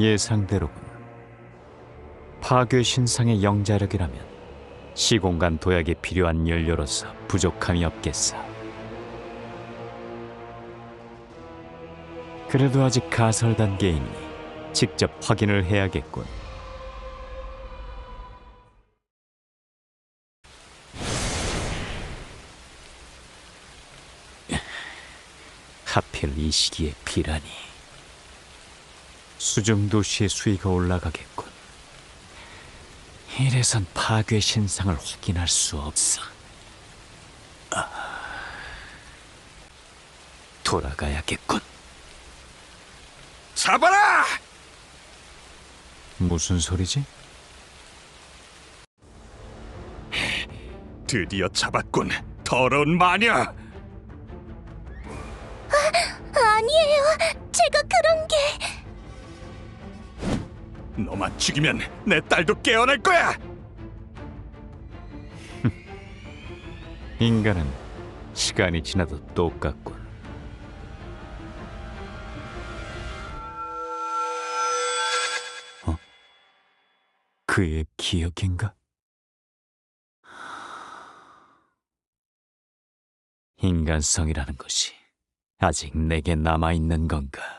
예상대로군. 파괴 신상의 영자력이라면 시공간 도약에 필요한 연료로서 부족함이 없겠어. 그래도 아직 가설 단계이니 직접 확인을 해야겠군. 하필 이 시기에 비라니. 수중 도시의 수위가 올라가겠군. 이래선 파괴 신상을 확인할 수 없어. 아, 돌아가야겠군. 잡아라! 무슨 소리지? 드디어 잡았군. 더러운 마녀. 아니에요. 제가 그런 게 너만 죽이면 내 딸도 깨어날 거야. 인간은 시간이 지나도 똑같군. 어? 그의 기억인가? 인간성이라는 것이 아직 내게 남아 있는 건가?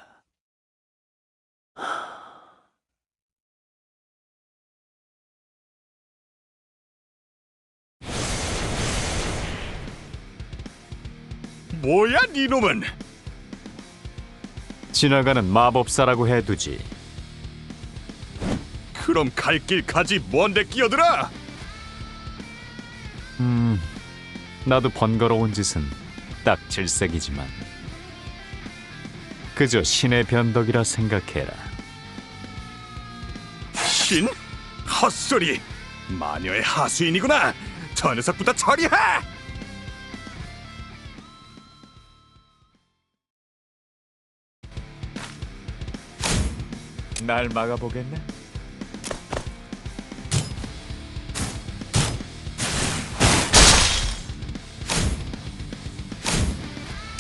뭐야, 니놈은? 지나가는 마법사라고 해두지. 그럼 갈 길 가지 뭔데 끼어들어? 음, 나도 번거로운 짓은 딱 질색이지만 그저 신의 변덕이라 생각해라. 신? 헛소리! 마녀의 하수인이구나! 저 녀석부터 처리해! 날 막아보겠네.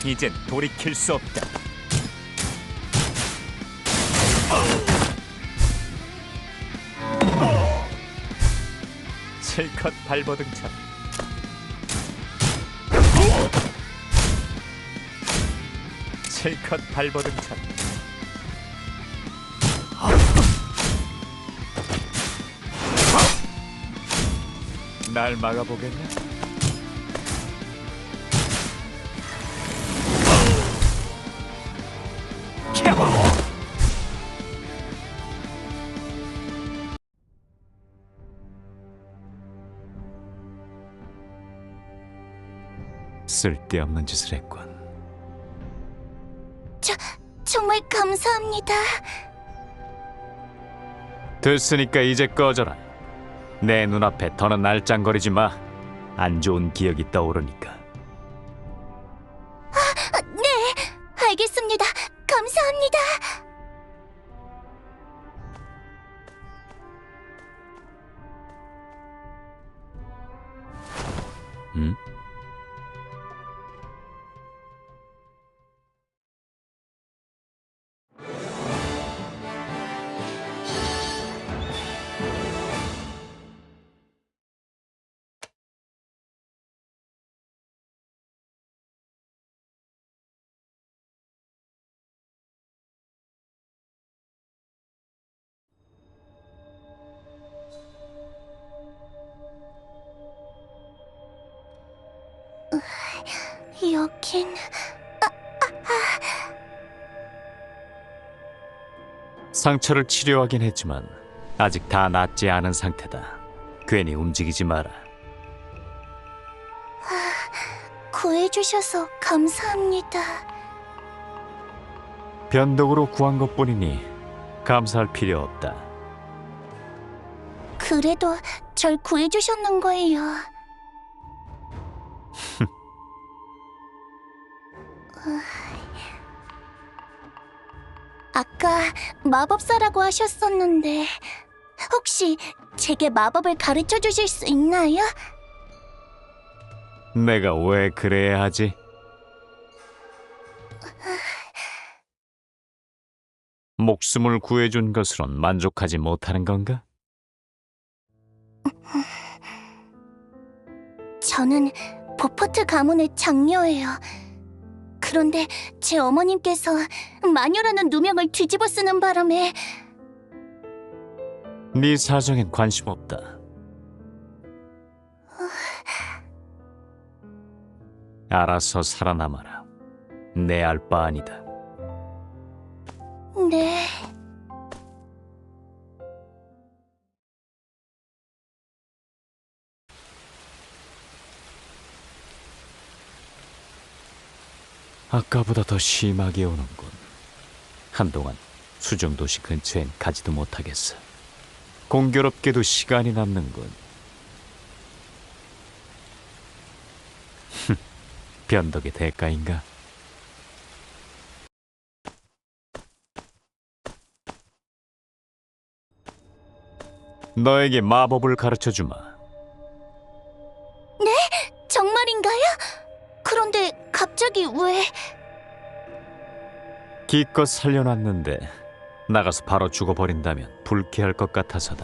이젠 돌이킬 수 없다. 실컷 발버둥쳐. 실컷 발버둥쳐. 날 막아보겠네. 쓸데없는 짓을 했군. 저 정말 감사합니다. 됐으니까 이제 꺼져라. 내 눈앞에 더는 알짱거리지 마. 안 좋은 기억이 떠오르니까. 아, 네, 알겠습니다. 감사합니다. 응? 여긴 상처를 치료하긴 했지만 아직 다 낫지 않은 상태다. 괜히 움직이지 마라. 구해주셔서 감사합니다. 변덕으로 구한 것뿐이니 감사할 필요 없다. 그래도 절 구해주셨는 거예요. 아까 마법사라고 하셨었는데 혹시 제게 마법을 가르쳐 주실 수 있나요? 내가 왜 그래야 하지? 목숨을 구해준 것으론 만족하지 못하는 건가? 저는 보포트 가문의 장녀예요. 그런데 제 어머님께서 마녀라는 누명을 뒤집어 쓰는 바람에 네 사정엔 관심 없다. 알아서 살아남아라. 내 알 바 아니다. 네. 아까보다 더 심하게 오는군. 한동안 수정도시 근처엔 가지도 못하겠어. 공교롭게도 시간이 남는군. 변덕의 대가인가? 너에게 마법을 가르쳐 주마. 기껏 살려놨는데 나가서 바로 죽어버린다면 불쾌할 것 같아서다.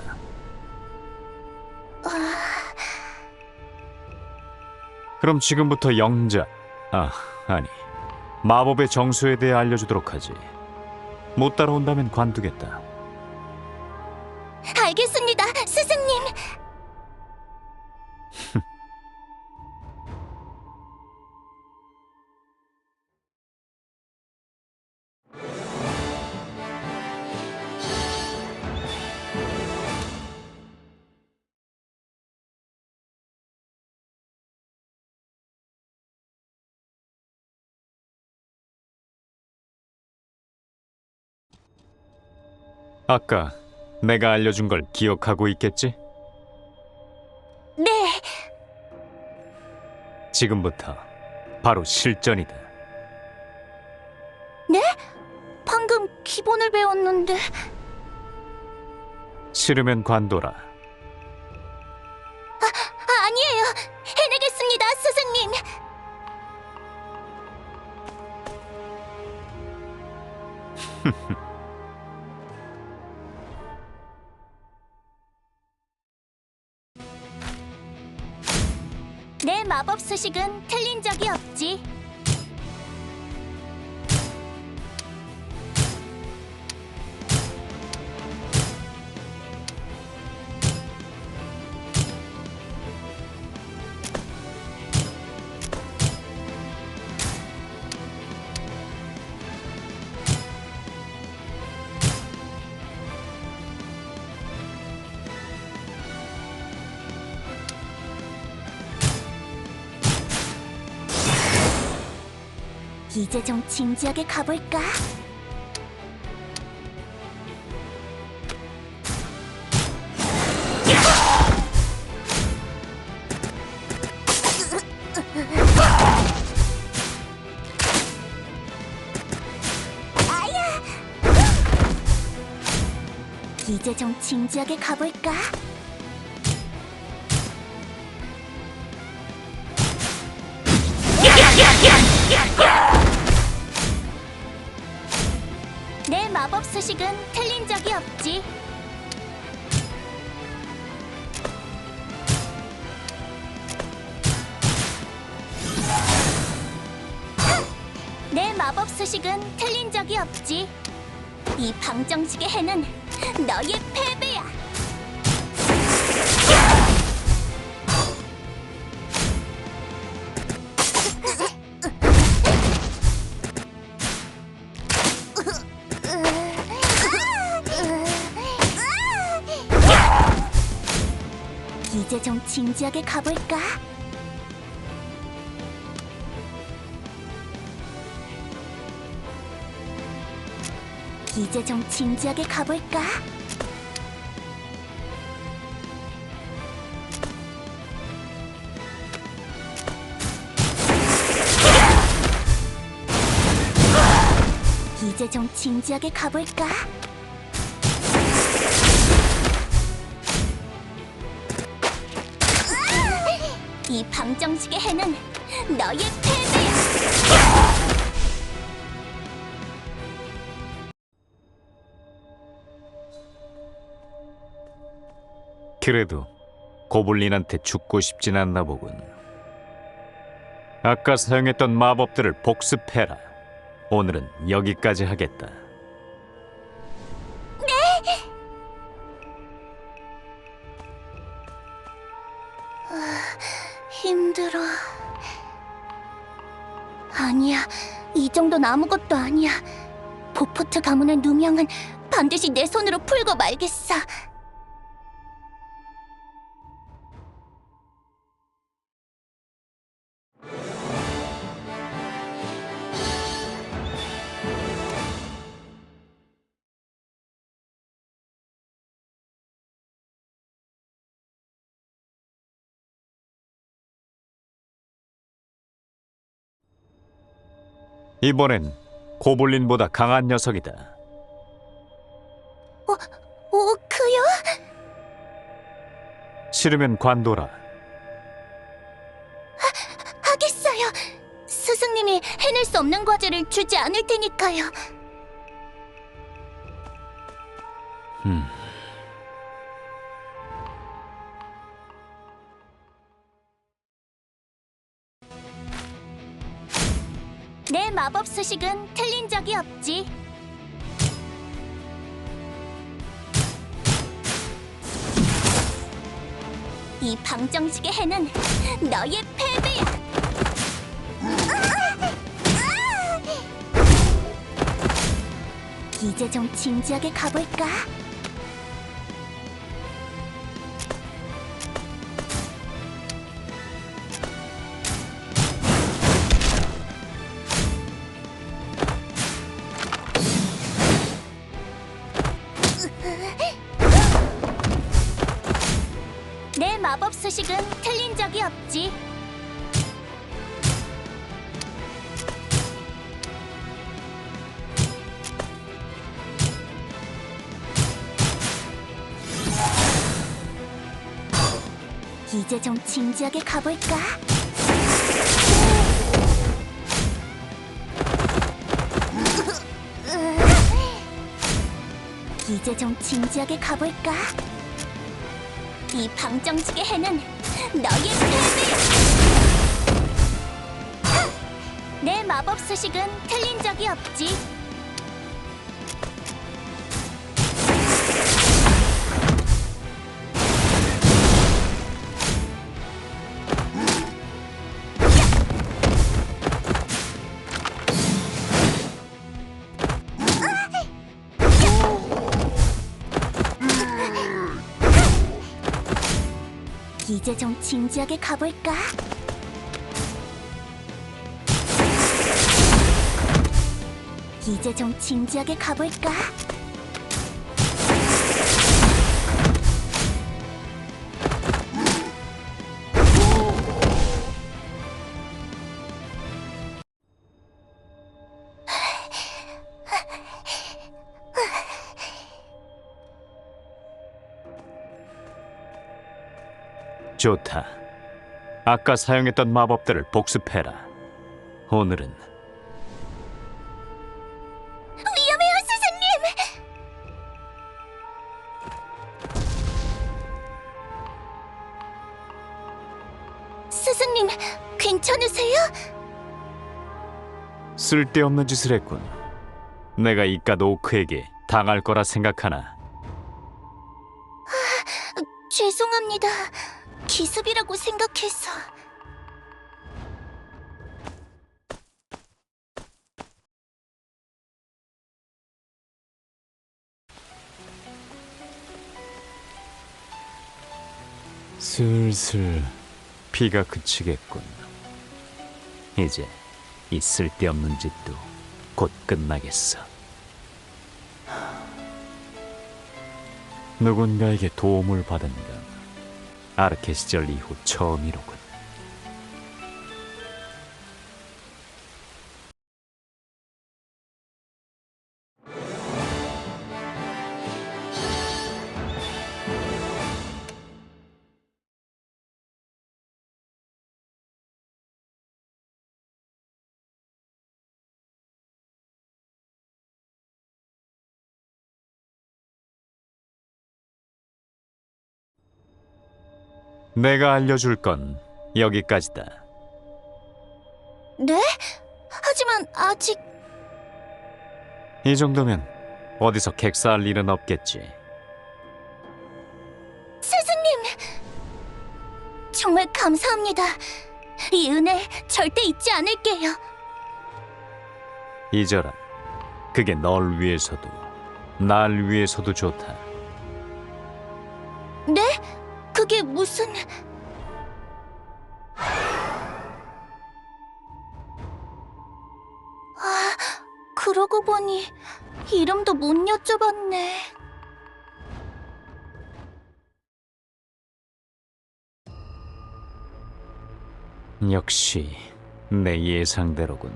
그럼 지금부터 영자, 아 아니 마법의 정수에 대해 알려주도록 하지. 못 따라온다면 관두겠다. 아까 내가 알려준 걸 기억하고 있겠지? 네, 지금부터 바로 실전이다. 방금 기본을 배웠는데... 싫으면 관둬라. 아, 아니에요. 해내겠습니다, 스승님. 수식은 틀린 적이 없지. 이제 좀 진지하게 가볼까? 이제 좀 진지하게 가볼까? 수식은 틀린 적이 없지. 내 마법 수식은 틀린 적이 없지. 이 방정식의 해는 너의 패 이제 좀 진지하게 가볼까? 이제 좀 진지하게 가볼까? 이제 좀 진지하게 가볼까? 이 방정식의 해는 너의 패배야! 그래도 고블린한테 죽고 싶진 않나 보군. 아까 사용했던 마법들을 복습해라. 오늘은 여기까지 하겠다. 힘들어. 아니야, 이 정도는 아무것도 아니야. 보포트 가문의 누명은 반드시 내 손으로 풀고 말겠어. 이번엔 고블린보다 강한 녀석이다. 오크요? 싫으면 관둬라. 하겠어요. 스승님이 해낼 수 없는 과제를 주지 않을 테니까요. 음. 수식은 틀린 적이 없지. 이 방정식의 해는 너의 패배야. 이제 좀 진지하게 가볼까? 수식은 틀린 적이 없지. 이제 좀 진지하게 가볼까? 이제 좀 진지하게 가볼까? 이 방정식의 해는 너의 패배야! 내 마법 수식은 틀린 적이 없지. 이제 좀 진지하게 가볼까? 이제 좀 진지하게 가볼까? 좋다. 아까 사용했던 마법들을 복습해라. 오늘은 위험해요, 스승님! 스승님, 괜찮으세요? 쓸데없는 짓을 했군. 내가 이깟 오크에게 당할 거라 생각하나? 죄송합니다. 기습이라고 생각해서. 슬슬 비가 그치겠군. 이제 이 쓸데없는 짓도 곧 끝나겠어. 누군가에게 도움을 받은 건 아르케 시절 이후 처음이로군. 내가 알려줄 건 여기까지다. 네? 하지만 아직 이 정도면 어디서 객사할 일은 없겠지. 스승님! 정말 감사합니다. 이 은혜 절대 잊지 않을게요. 잊어라. 그게 널 위해서도 날 위해서도 좋다. 못 여쭤봤네. 역시 내 예상대로군.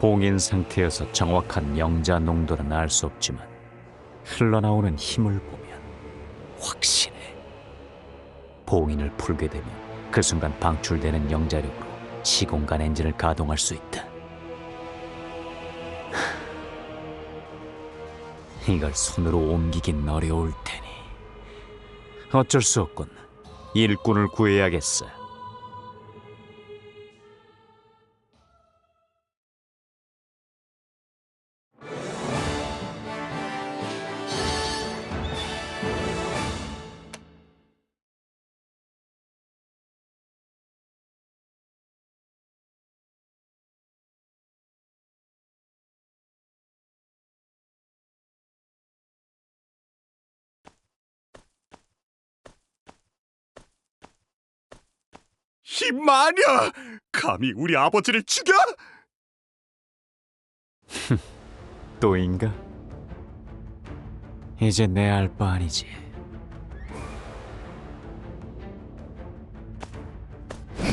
봉인 상태여서 정확한 영자 농도는 알 수 없지만 흘러나오는 힘을 보면 확신해. 봉인을 풀게 되면 그 순간 방출되는 영자력으로 시공간 엔진을 가동할 수 있다. 이걸 손으로 옮기긴 어려울 테니 어쩔 수 없군. 일꾼을 구해야겠어. 이 마녀! 감히 우리 아버지를 죽여? 또인가? 이제 내 알 바 아니지.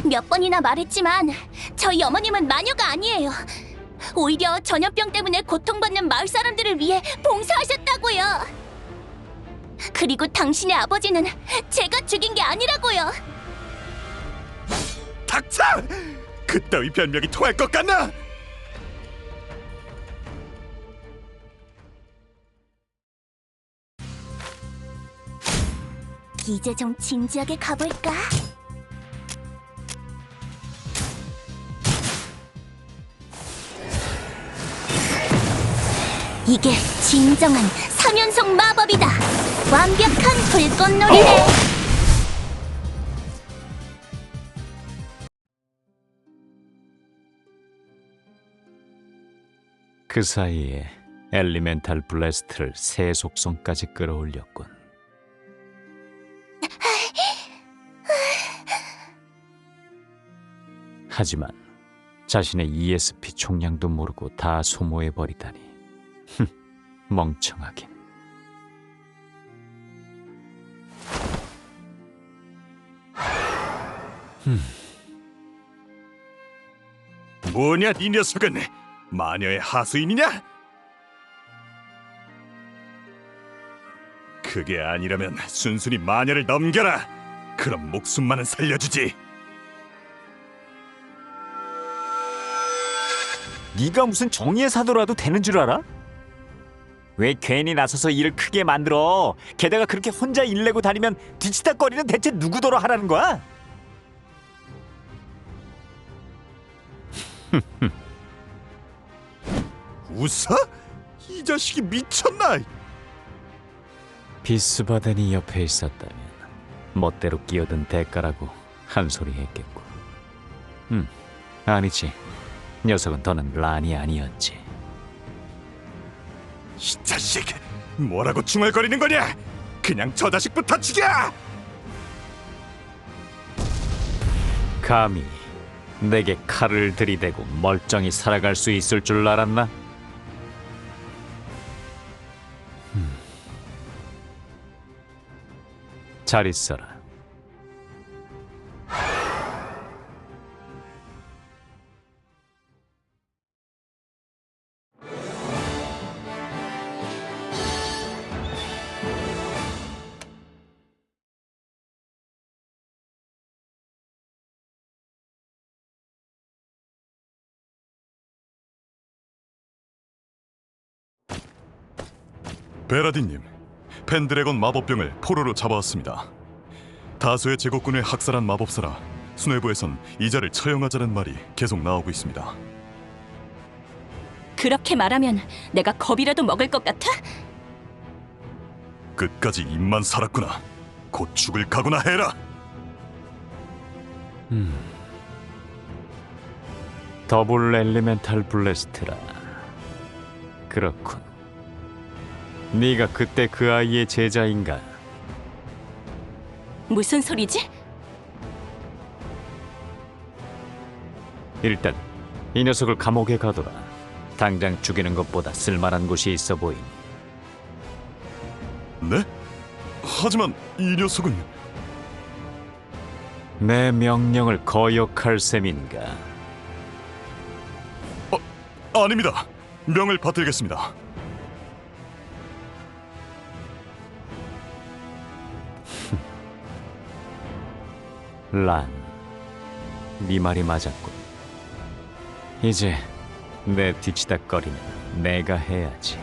몇 번이나 말했지만 저희 어머님은 마녀가 아니에요. 오히려 전염병 때문에 고통받는 마을 사람들을 위해 봉사하셨다고요. 그리고 당신의 아버지는 제가 죽인 게 아니라고요. 닥쳐! 그따위 변명이 통할 것 같나? 이제 좀 진지하게 가볼까? 이게 진정한 삼연속 마법이다. 완벽한 불꽃놀이네. 그 사이에 엘리멘탈 블래스트를 새 속성까지 끌어올렸군. 하지만 자신의 ESP 총량도 모르고 다 소모해 버리다니. 흠, 멍청하긴. 뭐냐 이 녀석은 마녀의 하수인이냐? 그게 아니라면 순순히 마녀를 넘겨라. 그럼 목숨만은 살려주지. 네가 무슨 정의의 사도라도 되는 줄 알아? 왜 괜히 나서서 일을 크게 만들어? 게다가 그렇게 혼자 일 내고 다니면 뒤치다거리는 대체 누구더러 하라는 거야? 웃어? 이 자식이 미쳤나? 비스바덴이 옆에 있었다면 멋대로 끼어든 대가라고 한 소리 했겠고. 음, 아니지. 녀석은 더는 란이 아니었지. 이 자식 뭐라고 중얼거리는 거냐? 그냥 저 자식부터 죽여! 감히 내게 칼을 들이대고 멀쩡히 살아갈 수 있을 줄 알았나? 잘 있어라. 베라딘님, 펜드래곤 마법병을 포로로 잡아왔습니다. 다수의 제국군을 학살한 마법사라 수뇌부에선 이자를 처형하자는 말이 계속 나오고 있습니다. 그렇게 말하면 내가 겁이라도 먹을 것 같아? 끝까지 입만 살았구나. 곧 죽을 각오나 해라. 더블 엘리멘탈 블래스트라. 그렇군. 네가 그때 그 아이의 제자인가? 무슨 소리지? 일단 이 녀석을 감옥에 가둬라. 당장 죽이는 것보다 쓸만한 곳이 있어 보이니. 네? 하지만 이 녀석은 내 명령을 거역할 셈인가? 아닙니다. 명을 받들겠습니다. 란, 네 말이 맞았군. 이제 내 뒤치다거리는 내가 해야지.